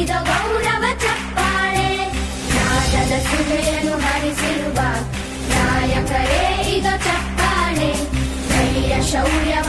ನುಡಿದ ಗೌರವ ಚಪ್ಪಾಳೆ. ನಾದದ ಸುಮೆಯನ್ನು ಹರಿಸಿರುವ ನಾಯಕರೇ ಈಗ ಚಪ್ಪಾಳೆ. ಧೈರ್ಯ ಶೌರ್ಯವ